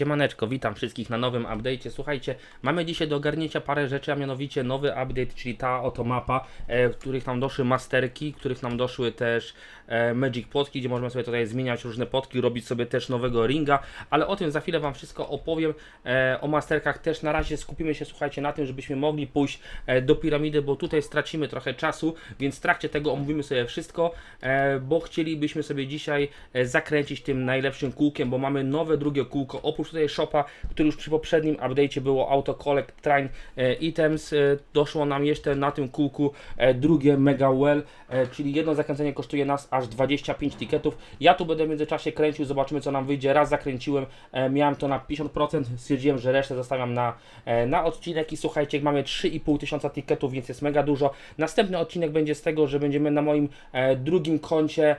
Siemaneczko, witam wszystkich na nowym update'cie. Słuchajcie, mamy dzisiaj do ogarnięcia parę rzeczy, a mianowicie nowy update, czyli ta oto mapa, e, w których nam doszły masterki, w których nam doszły też e, Magic Potki, gdzie możemy sobie tutaj zmieniać różne potki, robić sobie też nowego ringa, ale o tym za chwilę Wam wszystko opowiem. E, o masterkach też na razie skupimy się, słuchajcie, na tym, żebyśmy mogli pójść e, do piramidy, bo tutaj stracimy trochę czasu, więc w trakcie tego omówimy sobie wszystko, e, bo chcielibyśmy sobie dzisiaj e, zakręcić tym najlepszym kółkiem, bo mamy nowe drugie kółko, oprócz tutaj shopa, który już przy poprzednim update'cie było Auto Collect Train e, Items, e, doszło nam jeszcze na tym kółku e, drugie Mega Well, czyli jedno zakręcenie kosztuje nas aż 25 tiketów. Ja tu będę w międzyczasie kręcił, zobaczymy co nam wyjdzie. Raz zakręciłem, miałem to na 50%, stwierdziłem, że resztę zostawiam na, na odcinek i słuchajcie, mamy 3,5 tysiąca tiketów, więc jest mega dużo. Następny odcinek będzie z tego, że będziemy na moim drugim koncie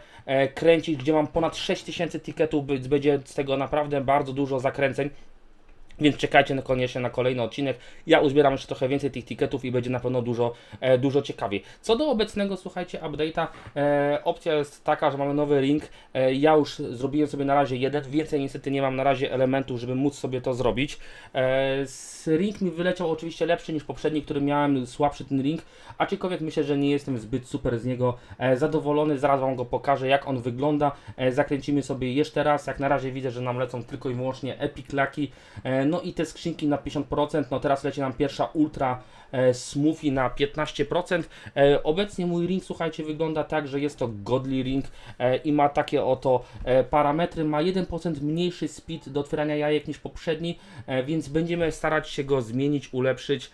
kręcić, gdzie mam ponad 6 tysięcy tiketów, będzie z tego naprawdę bardzo dużo zakręceń. nakręceń Więc czekajcie na koniecznie na kolejny odcinek. Ja uzbieram jeszcze trochę więcej tych tiketów i będzie na pewno dużo, e, dużo ciekawiej. Co do obecnego, słuchajcie, update'a, e, opcja jest taka, że mamy nowy ring. E, ja już zrobiłem sobie na razie jeden, więcej niestety nie mam na razie elementów, żeby móc sobie to zrobić. E, ring mi wyleciał oczywiście lepszy niż poprzedni, który miałem, słabszy ten ring, aczkolwiek myślę, że nie jestem zbyt super z niego e, zadowolony. Zaraz Wam go pokażę, jak on wygląda. E, zakręcimy sobie jeszcze raz. Jak na razie widzę, że nam lecą tylko i wyłącznie epic laki. E, no i te skrzynki na 50%. No teraz leci nam pierwsza ultra e, smoothie na 15%. E, obecnie mój ring, słuchajcie, wygląda tak, że jest to godly ring e, i ma takie oto parametry. Ma 1% mniejszy speed do otwierania jajek niż poprzedni, więc będziemy starać się go zmienić, ulepszyć.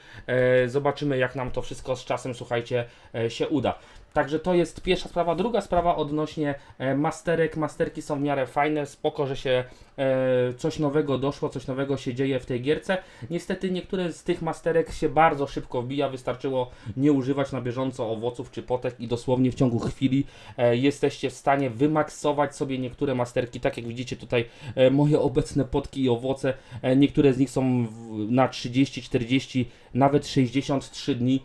Zobaczymy, jak nam to wszystko z czasem, słuchajcie, się uda. Także to jest pierwsza sprawa. Druga sprawa odnośnie e, masterek. Masterki są w miarę fajne, spoko, że się e, coś nowego doszło, coś nowego się dzieje w tej gierce. Niestety niektóre z tych masterek się bardzo szybko wbija, wystarczyło nie używać na bieżąco owoców czy potek i dosłownie w ciągu chwili e, jesteście w stanie wymaksować sobie niektóre masterki, tak jak widzicie tutaj moje obecne potki i owoce. Niektóre z nich są na 30, 40, nawet 63 dni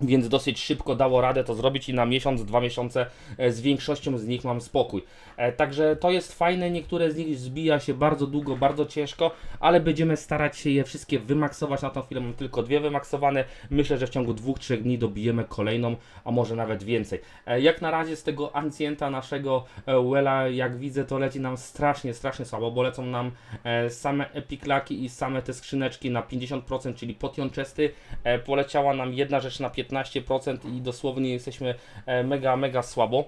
więc dosyć szybko dało radę to zrobić i na miesiąc, dwa miesiące e, z większością z nich mam spokój. E, Także to jest fajne, niektóre z nich zbija się bardzo długo, bardzo ciężko, ale będziemy starać się je wszystkie wymaksować. Na tą chwilę mam tylko dwie wymaksowane. Myślę, że w ciągu dwóch, trzech dni dobijemy kolejną, a może nawet więcej. E, Jak na razie z tego ancjenta naszego Wella, jak widzę, to leci nam strasznie, strasznie słabo, bo lecą nam same epiklaki i same te skrzyneczki na 50%, czyli potion chesty. Poleciała nam jedna rzecz na 15% i dosłownie jesteśmy e, mega, mega słabo.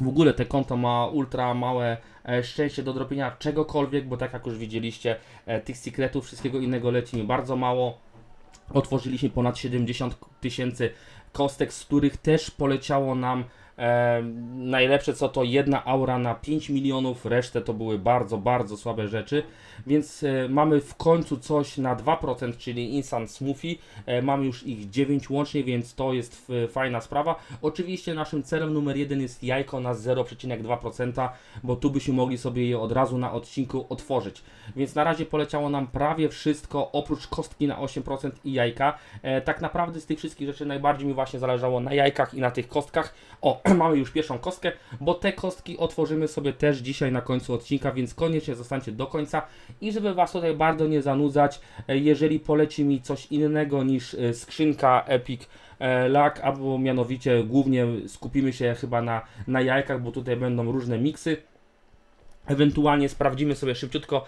W ogóle te konto ma ultra małe e, szczęście do dropienia czegokolwiek, bo tak jak już widzieliście, e, tych secretów, wszystkiego innego leci mi bardzo mało. Otworzyliśmy ponad 70 tysięcy kostek, z których też poleciało nam e, najlepsze co to jedna aura na 5 milionów, resztę to były bardzo, bardzo słabe rzeczy, więc e, mamy w końcu coś na 2%, czyli Instant Smoothie, e, mamy już ich 9 łącznie, więc to jest f, fajna sprawa. Oczywiście naszym celem numer jeden jest jajko na 0,2%, bo tu byśmy mogli sobie je od razu na odcinku otworzyć. Więc na razie poleciało nam prawie wszystko, oprócz kostki na 8% i jajka. E, tak naprawdę z tych wszystkich rzeczy najbardziej mi właśnie zależało na jajkach i na tych kostkach. O, mamy już pierwszą kostkę, bo te kostki otworzymy sobie też dzisiaj na końcu odcinka, więc koniecznie zostańcie do końca. I żeby Was tutaj bardzo nie zanudzać, e, jeżeli poleci mi coś innego niż e, skrzynka Epic e, Luck, albo mianowicie głównie skupimy się chyba na, na jajkach, bo tutaj będą różne miksy. Ewentualnie sprawdzimy sobie szybciutko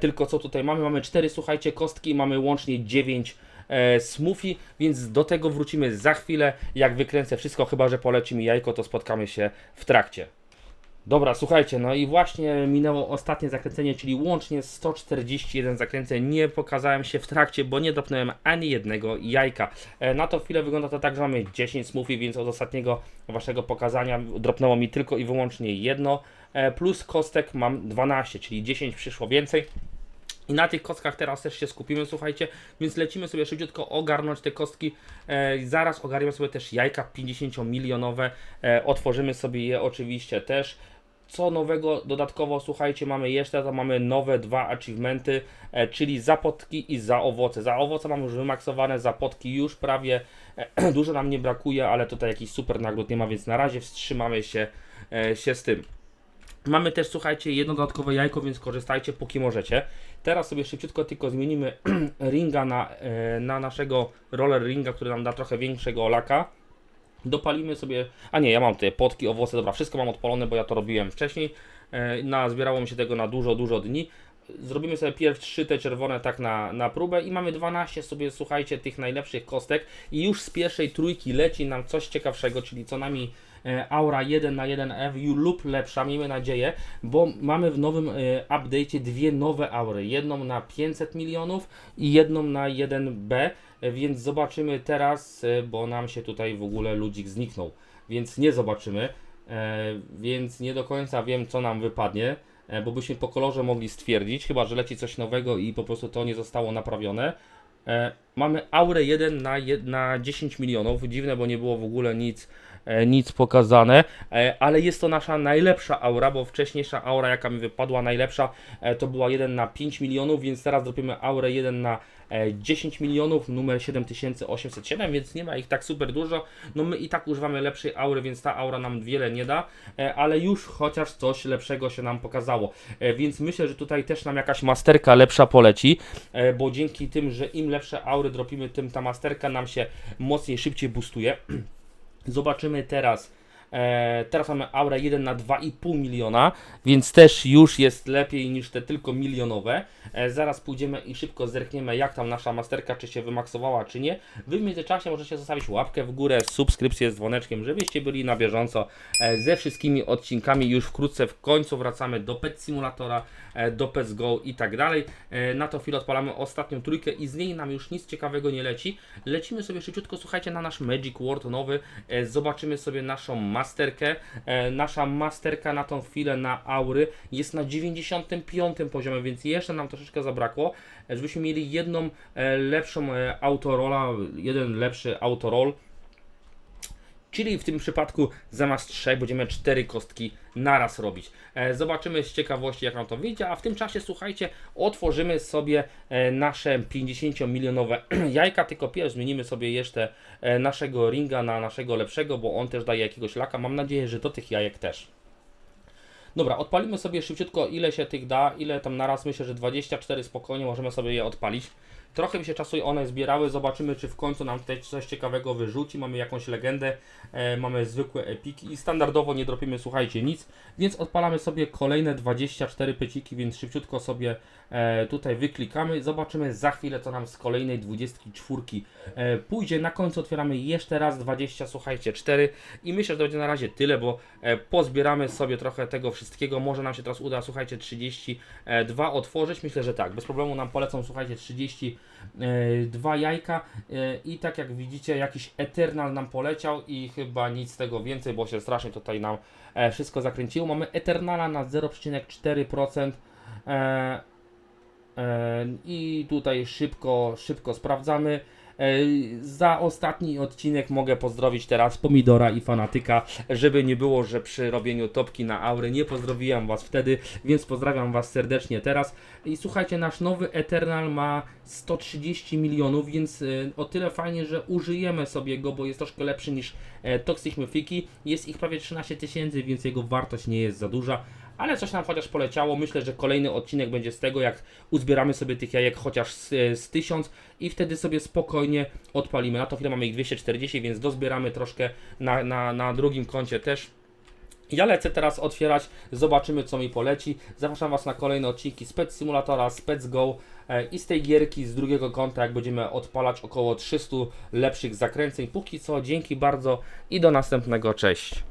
tylko co tutaj mamy. Mamy 4, słuchajcie, kostki, mamy łącznie 9 e, smoothie, więc do tego wrócimy za chwilę, jak wykręcę wszystko, chyba że poleci mi jajko, to spotkamy się w trakcie. Dobra, słuchajcie, no i właśnie minęło ostatnie zakręcenie, czyli łącznie 141 zakręceń. Nie pokazałem się w trakcie, bo nie dopnąłem ani jednego jajka. E, na tą chwilę wygląda to tak, że mamy 10 smoothie, więc od ostatniego waszego pokazania dropnęło mi tylko i wyłącznie jedno. E, plus kostek mam 12, czyli 10 przyszło więcej. I na tych kostkach teraz też się skupimy, słuchajcie, więc lecimy sobie szybciutko ogarnąć te kostki. E, zaraz ogarniemy sobie też jajka 50-milionowe. E, otworzymy sobie je oczywiście też. Co nowego dodatkowo, słuchajcie, mamy jeszcze, to mamy nowe dwa achievementy, e, czyli za potki i za owoce. Za owoce mamy już wymaksowane, za potki już prawie e, dużo nam nie brakuje, ale tutaj jakichś super nagród nie ma, więc na razie wstrzymamy się, e, się z tym. Mamy też, słuchajcie, jedno dodatkowe jajko, więc korzystajcie póki możecie. Teraz sobie szybciutko tylko zmienimy ringa na, e, na naszego roller ringa, który nam da trochę większego laka. Dopalimy sobie, a nie, ja mam te potki, owoce, dobra, wszystko mam odpalone, bo ja to robiłem wcześniej. E, Na, zbierało mi się tego na dużo, dużo dni. Zrobimy sobie pierw trzy te czerwone tak na, na próbę i mamy 12 sobie, słuchajcie, tych najlepszych kostek i już z pierwszej trójki leci nam coś ciekawszego, czyli co najmniej aura 1 na 1F ju- lub lepsza, miejmy nadzieję, bo mamy w nowym e, update'cie dwie nowe aury, jedną na 500 milionów i jedną na 1B, e, więc zobaczymy teraz, e, bo nam się tutaj w ogóle ludzik zniknął, więc nie zobaczymy, e, więc nie do końca wiem co nam wypadnie, e, bo byśmy po kolorze mogli stwierdzić, chyba że leci coś nowego i po prostu to nie zostało naprawione. E, mamy aurę 1 na, jed, na 10 milionów. Dziwne, bo nie było w ogóle nic, e, nic pokazane, e, ale jest to nasza najlepsza aura, bo wcześniejsza aura, jaka mi wypadła, najlepsza, e, to była 1 na 5 milionów, więc teraz zrobimy aurę 1 na e, 10 milionów, numer 7807, więc nie ma ich tak super dużo. No my i tak używamy lepszej aury, więc ta aura nam wiele nie da, e, ale już chociaż coś lepszego się nam pokazało. E, Więc myślę, że tutaj też nam jakaś masterka lepsza poleci, e, bo dzięki tym, że im lepsze aury dropimy, tym ta masterka nam się mocniej, szybciej boostuje. Zobaczymy teraz. E, teraz mamy aurę 1 na 2,5 miliona, więc też już jest lepiej niż te tylko milionowe. E, zaraz pójdziemy i szybko zerkniemy, jak tam nasza masterka, czy się wymaksowała, czy nie. Wy w międzyczasie możecie zostawić łapkę w górę, subskrypcję z dzwoneczkiem, żebyście byli na bieżąco e, ze wszystkimi odcinkami. Już wkrótce w końcu wracamy do Pet Simulatora, e, do Pets Go i tak dalej. E, na to chwilę odpalamy ostatnią trójkę i z niej nam już nic ciekawego nie leci. Lecimy sobie szybciutko, słuchajcie, na nasz Magic World nowy. E, zobaczymy sobie naszą masterkę. E, nasza masterka na tą chwilę na aury jest na 95 poziomie, więc jeszcze nam troszeczkę zabrakło, e, żebyśmy mieli jedną e, lepszą autorola, jeden lepszy autoroll. Czyli w tym przypadku zamiast 3 będziemy 4 kostki naraz robić. E, zobaczymy z ciekawości jak nam to wyjdzie, a w tym czasie słuchajcie, otworzymy sobie e, nasze 50-milionowe jajka, tylko pierw zmienimy sobie jeszcze e, naszego ringa na naszego lepszego, bo on też daje jakiegoś laka. Mam nadzieję, że do tych jajek też. Dobra, odpalimy sobie szybciutko ile się tych da, ile tam naraz, myślę, że 24 spokojnie możemy sobie je odpalić. Trochę mi się czasu one zbierały, zobaczymy czy w końcu nam tutaj coś ciekawego wyrzuci, mamy jakąś legendę, e, mamy zwykłe epiki i standardowo nie dropimy, słuchajcie, nic, więc odpalamy sobie kolejne 24 peciki, więc szybciutko sobie e, tutaj wyklikamy, zobaczymy za chwilę co nam z kolejnej 24 e, pójdzie, na końcu otwieramy jeszcze raz 20, słuchajcie, 4 i myślę, że to będzie na razie tyle, bo e, pozbieramy sobie trochę tego wszystkiego, może nam się teraz uda, słuchajcie, 32 otworzyć, myślę, że tak, bez problemu nam polecą, słuchajcie, 32 jajka e, i tak jak widzicie, jakiś Eternal nam poleciał i chyba nic z tego więcej, bo się strasznie tutaj nam e, wszystko zakręciło. Mamy Eternala na 0,4%. E, e, I tutaj szybko, szybko sprawdzamy. E, Za ostatni odcinek mogę pozdrowić teraz Pomidora i Fanatyka, żeby nie było, że przy robieniu topki na aury nie pozdrowiłem Was wtedy, więc pozdrawiam Was serdecznie teraz. I słuchajcie, nasz nowy Eternal ma 130 milionów, więc e, o tyle fajnie, że użyjemy sobie go, bo jest troszkę lepszy niż e, Toxic Mythiki. Jest ich prawie 13 tysięcy, więc jego wartość nie jest za duża ale coś nam chociaż poleciało. Myślę, że kolejny odcinek będzie z tego, jak uzbieramy sobie tych jajek chociaż z, z 1000 i wtedy sobie spokojnie odpalimy. Na to chwilę mamy ich 240, więc dozbieramy troszkę na, na, na drugim koncie też. Ja lecę teraz otwierać, zobaczymy co mi poleci. Zapraszam Was na kolejne odcinki z Pet Simulatora, z Go e, i z tej gierki z drugiego konta, jak będziemy odpalać około 300 lepszych zakręceń. Póki co, dzięki bardzo i do następnego, cześć.